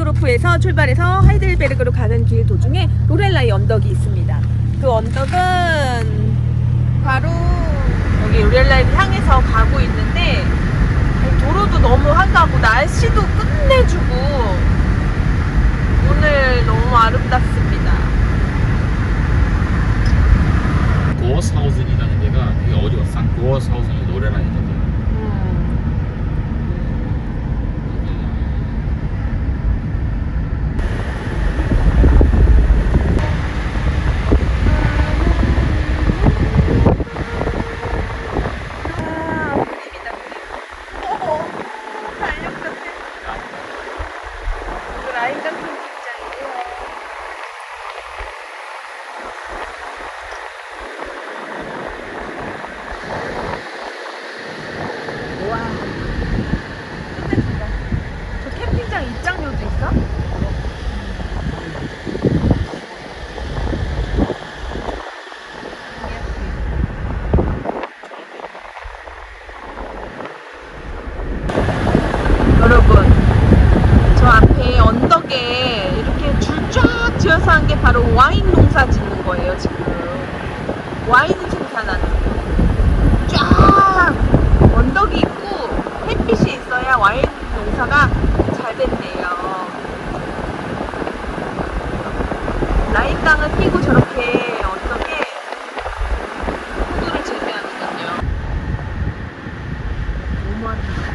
düsseldorf에서 출발해서 하이델베르그로 가는 길 도중에 로렐라이 언덕이 있습니다. 그 언덕은 바로 여기 로렐라이를 향해서 가고 있는데 도로도 너무 한가하고 날씨도 끝내주고 오늘 너무 아름답습니다. 고어스하우sen이라는 데가 되게 어디가 산 고어스하우sen이 노래라니거든. 음. 아, 그림이다, 그림. 어머, 달력 같아. 그 라인 같은 긴장이에요. 와, 끝내준다. 저 캠핑장 입장료도 있어? 여러분, 저 앞에 언덕에 이렇게 줄 쫙 지어서 한게 바로 와인 농사 짓는 거예요, 지금. 와인 생산하는 거. 쫙 언덕이 있고 햇빛이 있어야 와인 농사가 잘 된대요. 라인 땅을 끼고 저렇게 언덕에 포도를 재배하는군요. 너무 아름답다.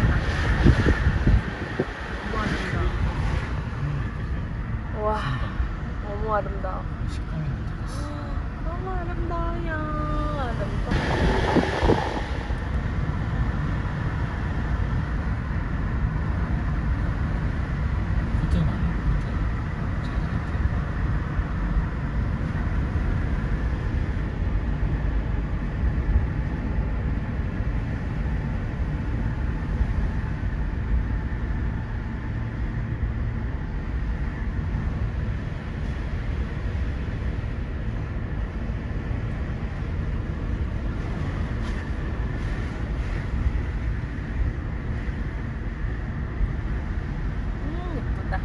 너무 아름다워. 와, 너무 아름다워. 식감이 되겠어. 너무 아름다워요. 아름다워. 호텔 많아. 호텔. 작은 호텔. 음, 예쁘다.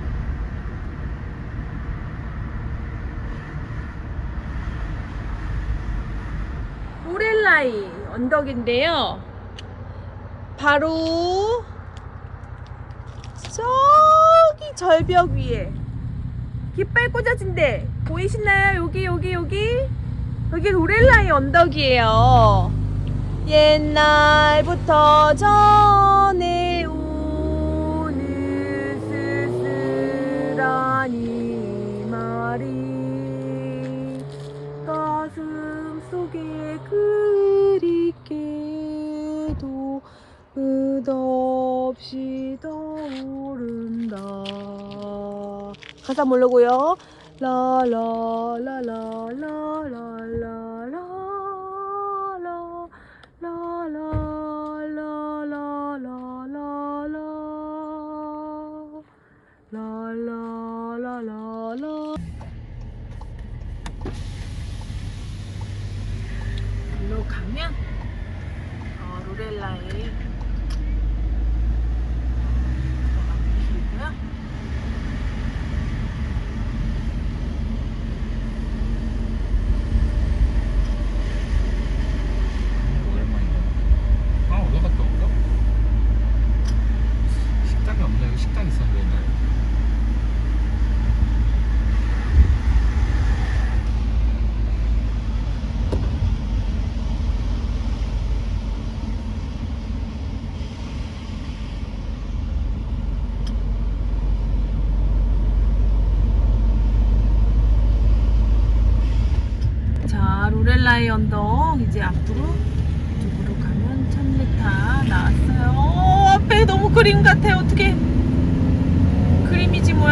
오렐라이 언덕인데요. 바로 저기 절벽 위에 깃발 꽂아진데 보이시나요? 여기 여기 여기 여기 오렐라이 언덕이에요. 옛날부터 전해 오는 이 끝없이 떠오른다. 가사 모르고요? 라라라라라라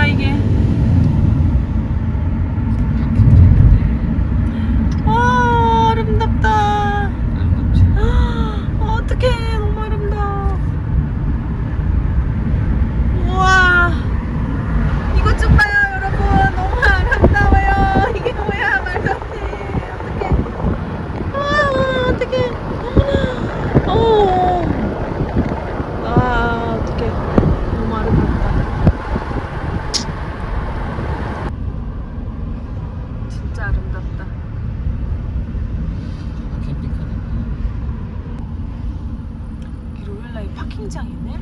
이게 파킹장 있네.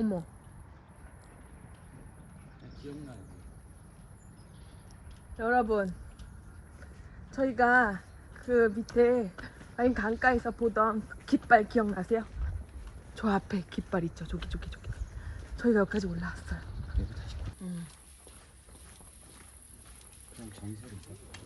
어머. 기억나요. 여러분, 저희가 그 밑에 와인 강가에서 보던 그 깃발 기억나세요? 저 앞에 깃발 있죠? 저기 저기 저기. 저희가 여기까지 올라왔어요. 여기 다시 음. 그럼 줘.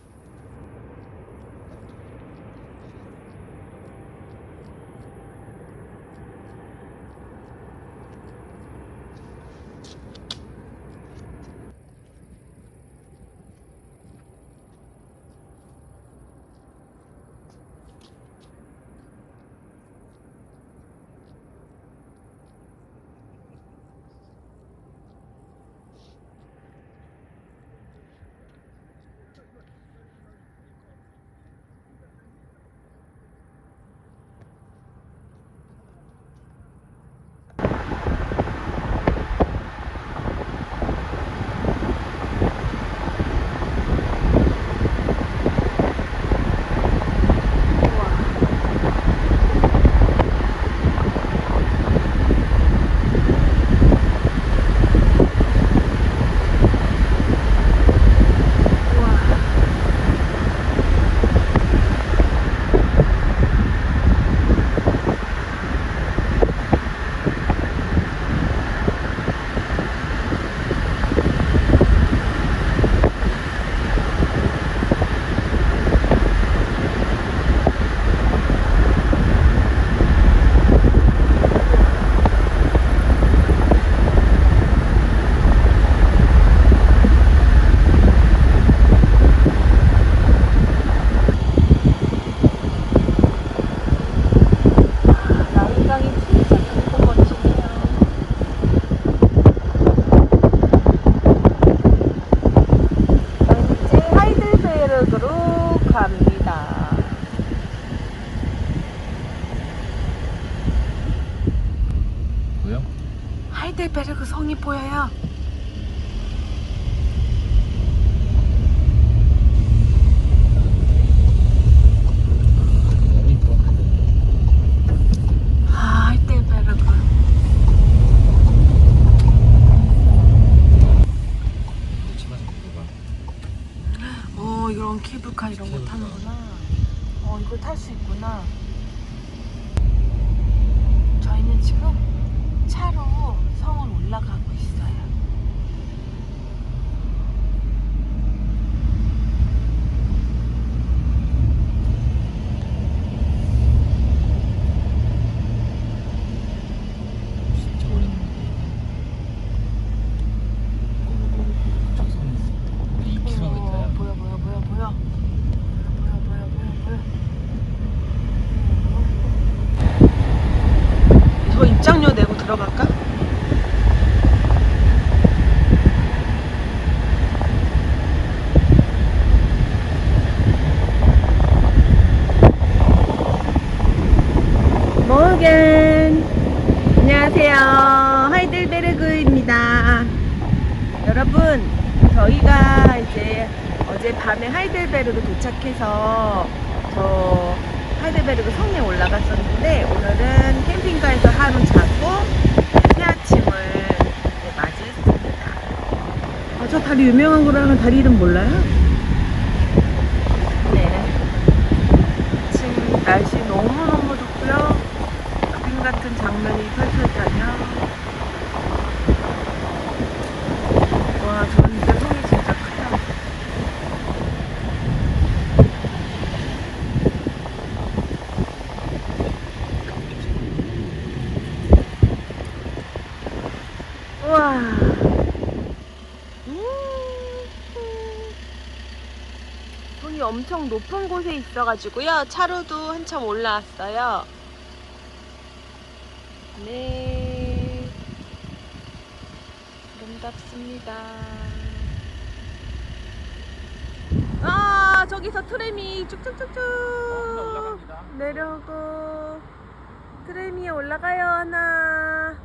이런 케이블카 이런 거 타는구나. 어, 이걸 탈 수 있구나. 저희는 지금 차로 성을 올라가고 있어요. 진짜 오랜만에. 저선 2km야. 어, 보여, 보여, 보여, 보여. 보여, 보여, 보여, 보여. 저 입장료 내고 들어갈까? 모겐 안녕하세요. 하이델베르그입니다. 여러분 저희가 이제 어제 밤에 하이델베르그 도착해서 저 하이델베르그 성에 올라갔었는데 오늘은 캠핑카에서 하루 자고 새 아침을 맞이했습니다 아, 저 다리 유명한 거라는 다리 이름 몰라요? 네 지금 날씨 너무너무 좋고요 그림 같은 장면이 펼쳐져요 와, 저는 진짜 손이 진짜 크다. 우와. 음. 손이 엄청 높은 곳에 있어가지고요. 차로도 한참 올라왔어요. 네. 아름답습니다. 아, 저기서 트램이 쭉쭉쭉쭉 올라갑니다. 내려오고 트램 위에 올라가요, 하나.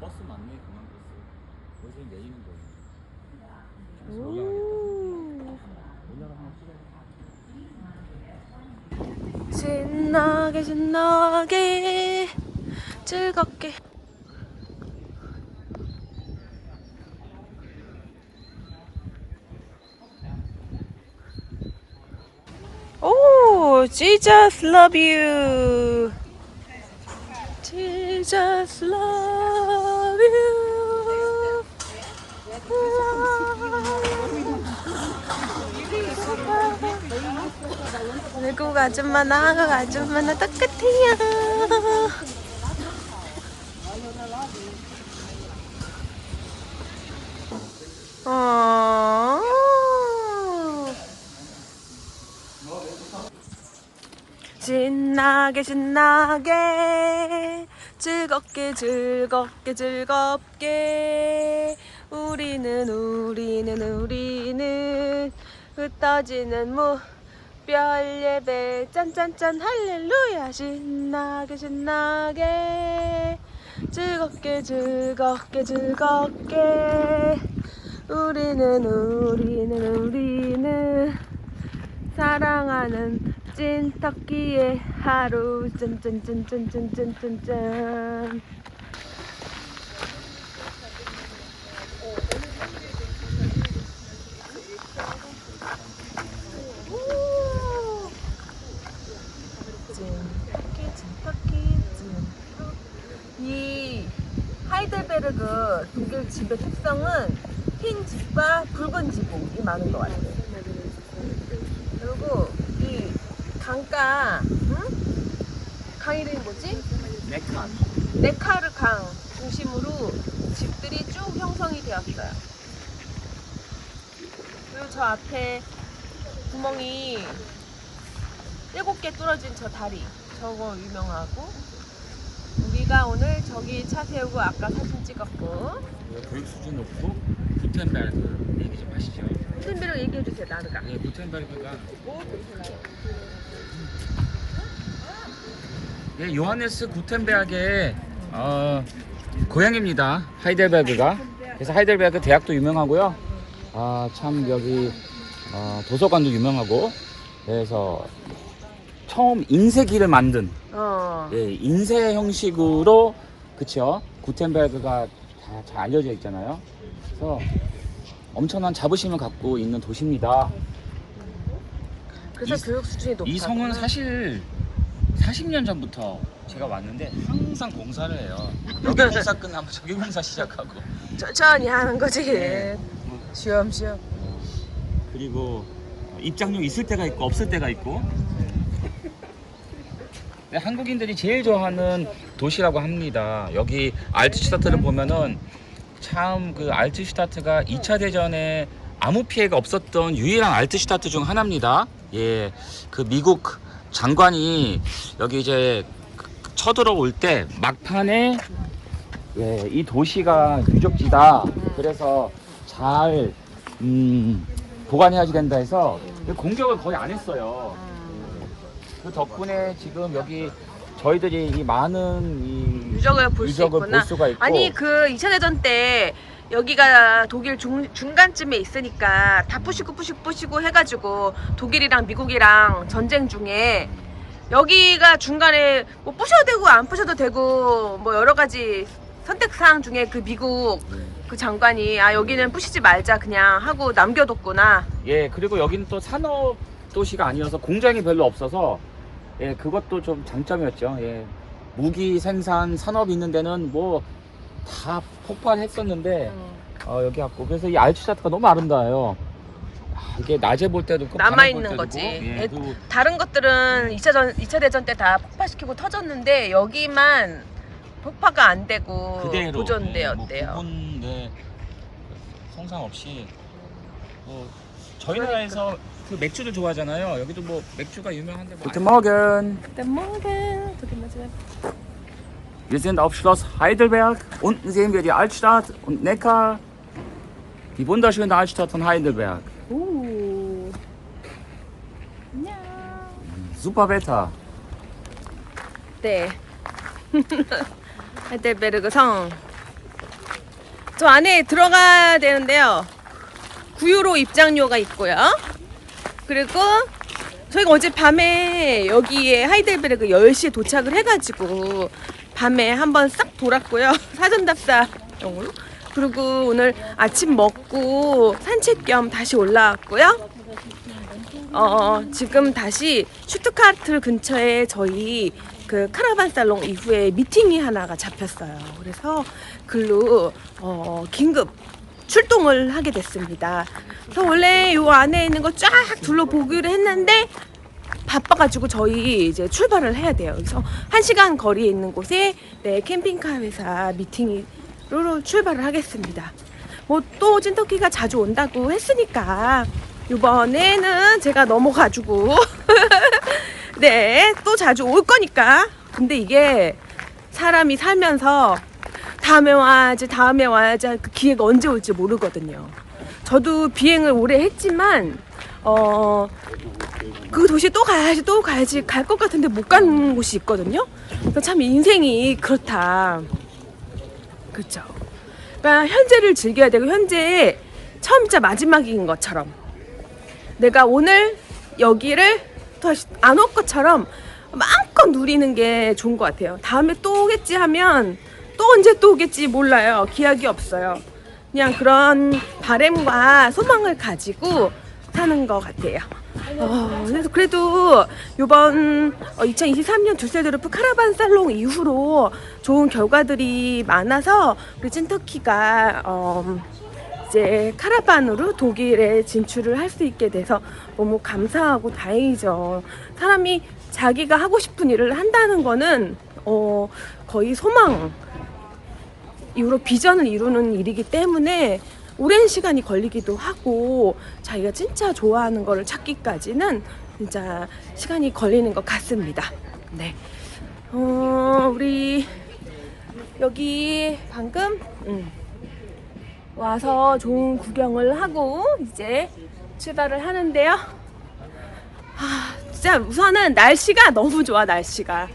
버스 맞네, 그만 버스. 여기서 내리는 거예요. 신나게 신나게 즐겁게 오 Jesus love you Jesus love you 외국 아줌마나 한국 아줌마나 똑같아요. 어. 신나게 신나게 즐겁게 즐겁게 즐겁게 우리는 우리는 우리는 흩어지는 무 별 예배 짠짠짠 할렐루야 신나게 신나게. 즐겁게 즐겁게 즐겁게. 우리는 우리는 우리는 사랑하는 찐 터키의 하루. 짠짠짠짠짠짠짠짠 찐터키 찐터키 찐. 이 하이델베르 그 독일 집의 특성은 흰 집과 붉은 지붕이 많은 것 같아요. 그리고 이 강가, 응? 강 이름이 뭐지? 네칸. 네카르 강 중심으로 집들이 쭉 형성이 되었어요. 그리고 저 앞에 구멍이 일곱 개 뚫어진 저 다리, 저거 유명하 고 우리가 오늘 저기 차 세우고 아까 사진 찍었고 교육 수준 높고 구텐베르그 얘기 좀 하시죠. 샌비로 얘기해 주세요, 나르가. 예, 구텐베르그가 예, 요하네스 구텐베르그의 어, 고향입니다. 하이델베르그가. 그래서 하이델베르그 대학도 유명하고요. 아, 참 여기 어, 도서관도 유명하고. 그래서 처음 인쇄기를 만든 어. 예, 인쇄 형식으로 그쵸 구텐베르그가 다 잘 알려져 있잖아요. 그래서 엄청난 자부심을 갖고 있는 도시입니다. 그래서 이- 교육 수준이 높다. 이 성은 사실 40년 전부터 제가 왔는데 항상 공사를 해요. 여기 공사 끝나면 저기 공사 시작하고 천천히 하는 거지. 네. 쉬엄쉬엄. 그리고 입장료 있을 때가 있고 없을 때가 있고 네, 한국인들이 제일 좋아하는 도시라고 합니다. 여기 알트슈타트를 보면은 참 그 알트슈타트가 2차 대전에 아무 피해가 없었던 유일한 알트슈타트 중 하나입니다. 예, 그 미국 장관이 여기 이제 그- 쳐들어올 때 막판에 예, 이 도시가 유적지다. 그래서 잘 음, 보관해야지 된다 해서 공격을 거의 안 했어요. 그 덕분에 지금 여기 저희들이 이 많은 이 유적을 볼 수 유적을 있구나. 볼 수가 있고 아니 그 2차 대전 때 여기가 독일 중, 중간쯤에 있으니까 다 부시고 부시고 부시고 해가지고 독일이랑 미국이랑 전쟁 중에 여기가 중간에 뭐 부셔도 되고 안 부셔도 되고 뭐 여러 가지 선택 사항 중에 그 미국 그 장관이 아 여기는 부시지 말자 그냥 하고 남겨뒀구나. 예 그리고 여기는 또 산업 도시가 아니어서 공장이 별로 없어서 예 그것도 좀 장점이었죠. 예 무기 생산 산업이 있는 데는 뭐 다 폭발했었는데 어, 여기 갖고 그래서 이 알츠샤트가 너무 아름다워요. 아, 이게 낮에 볼 때도 있고 남아 밤에 있는 때도 거지. 있고, 예, 애- 그리고 다른 것들은 2차, 전, 2차 대전 때 다 폭파시키고 터졌는데 여기만 폭파가 안 되고 그대로 보존되었대요. 예, 뭐 부분 네, 성상 없이 뭐 저희 나라에서 그 맥주를 좋아하잖아요. 여기도 뭐 맥주가 유명한데 뭐. Guten Morgen. Guten Morgen. Wir sind auf Schloss Heidelberg. Unten sehen wir die Altstadt und Neckar. Die wunderschöne Altstadt von Heidelberg. 오. 안녕. Super Wetter. 네. 하이델베르그 성. 저 안에 들어가야 되는데요. 9유로 입장료가 있고요. 그리고 저희가 어제 밤에 여기에 하이델베르그 10시에 도착을 해가지고 밤에 한번 싹 돌았고요. 사전 답사용으로. 그리고 오늘 아침 먹고 산책 겸 다시 올라왔고요. 어, 지금 다시 슈트카르트 근처에 저희 그 카라반 살롱 이후에 미팅이 하나가 잡혔어요. 그래서 글로 어, 긴급 출동을 하게 됐습니다. 그래서 원래 요 안에 있는 거 쫙 둘러보기로 했는데 바빠가지고 저희 이제 출발을 해야 돼요. 그래서 한 시간 거리에 있는 곳에 네 캠핑카 회사 미팅으로 출발을 하겠습니다. 뭐 또 찐터키가 자주 온다고 했으니까 이번에는 제가 넘어가지고 네 또 자주 올 거니까 근데 이게 사람이 살면서 다음에 와야지 다음에 와야지 그 기회가 언제 올지 모르거든요. 저도 비행을 오래 했지만 어. 그 도시 또 가야지 또 가야지 갈 것 같은데 못 가는 곳이 있거든요. 그러니까 참 인생이 그렇다. 그렇죠. 그러니까 현재를 즐겨야 되고 현재 처음이자 마지막인 것처럼 내가 오늘 여기를 다시 안 올 것처럼 마음껏 누리는 게 좋은 것 같아요. 다음에 또 오겠지 하면 또 언제 또 오겠지 몰라요. 기약이 없어요. 그냥 그런 바램과 소망을 가지고 사는 것 같아요. 어, 그래서 그래도 이번 2023년 두셀도르프 카라반 살롱 이후로 좋은 결과들이 많아서 우리 찐터키가 어, 이제 카라반으로 독일에 진출을 할 수 있게 돼서 너무 감사하고 다행이죠. 사람이 자기가 하고 싶은 일을 한다는 거는 어, 거의 소망 이후로 비전을 이루는 일이기 때문에 오랜 시간이 걸리기도 하고 자기가 진짜 좋아하는 거를 찾기까지는 진짜 시간이 걸리는 것 같습니다. 네. 어, 우리 여기 방금 음, 와서 좋은 구경을 하고 이제 출발을 하는데요. 아, 진짜 우선은 날씨가 너무 좋아, 날씨가.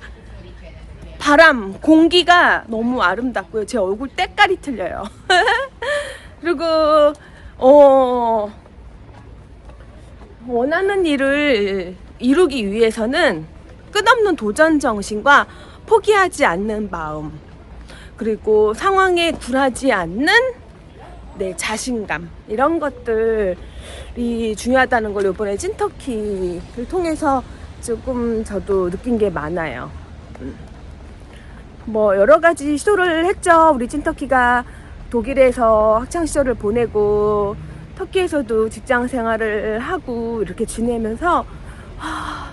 바람, 공기가 너무 아름답고요. 제 얼굴 때깔이 틀려요. 그리고 어 원하는 일을 이루기 위해서는 끝없는 도전 정신과 포기하지 않는 마음 그리고 상황에 굴하지 않는 내 자신감 이런 것들이 중요하다는 걸 이번에 찐터키를 통해서 조금 저도 느낀 게 많아요. 음. 뭐 여러 가지 시도를 했죠. 우리 찐터키가 독일에서 학창 시절을 보내고 터키에서도 직장 생활을 하고 이렇게 지내면서 하,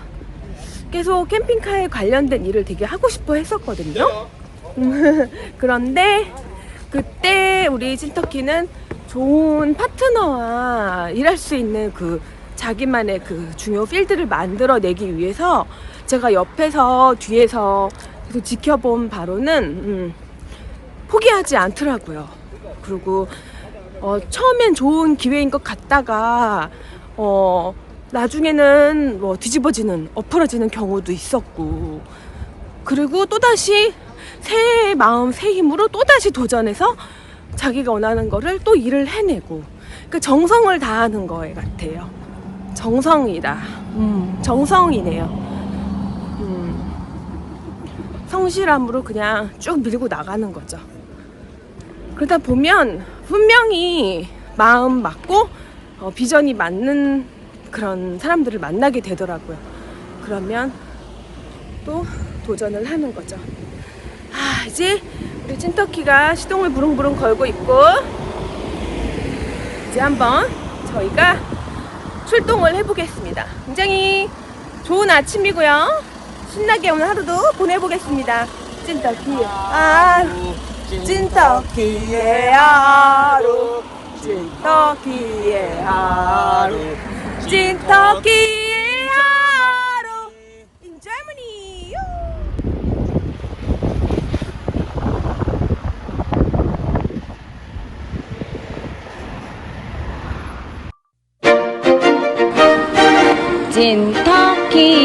계속 캠핑카에 관련된 일을 되게 하고 싶어 했었거든요. 그런데 그때 우리 찐터키는 좋은 파트너와 일할 수 있는 그 자기만의 그 중요 필드를 만들어내기 위해서 제가 옆에서 뒤에서 계속 지켜본 바로는 음, 포기하지 않더라고요. 그리고 어, 처음엔 좋은 기회인 것 같다가 어, 나중에는 뭐 뒤집어지는 엎어지는 경우도 있었고 그리고 또다시 새 마음 새 힘으로 또다시 도전해서 자기가 원하는 거를 또 일을 해내고 그 정성을 다하는 거에 같아요. 정성이다. 음, 정성이네요. 음, 성실함으로 그냥 쭉 밀고 나가는 거죠 그러다 보면 분명히 마음 맞고 어, 비전이 맞는 그런 사람들을 만나게 되더라고요. 그러면 또 도전을 하는 거죠. 아, 이제 우리 찐터키가 시동을 부릉부릉 걸고 있고 이제 한번 저희가 출동을 해보겠습니다. 굉장히 좋은 아침이고요. 신나게 오늘 하루도 보내보겠습니다. 찐터키. 아, 찐터키의 하루 찐터키의 하루 찐터키의 하루 Germany 찐터키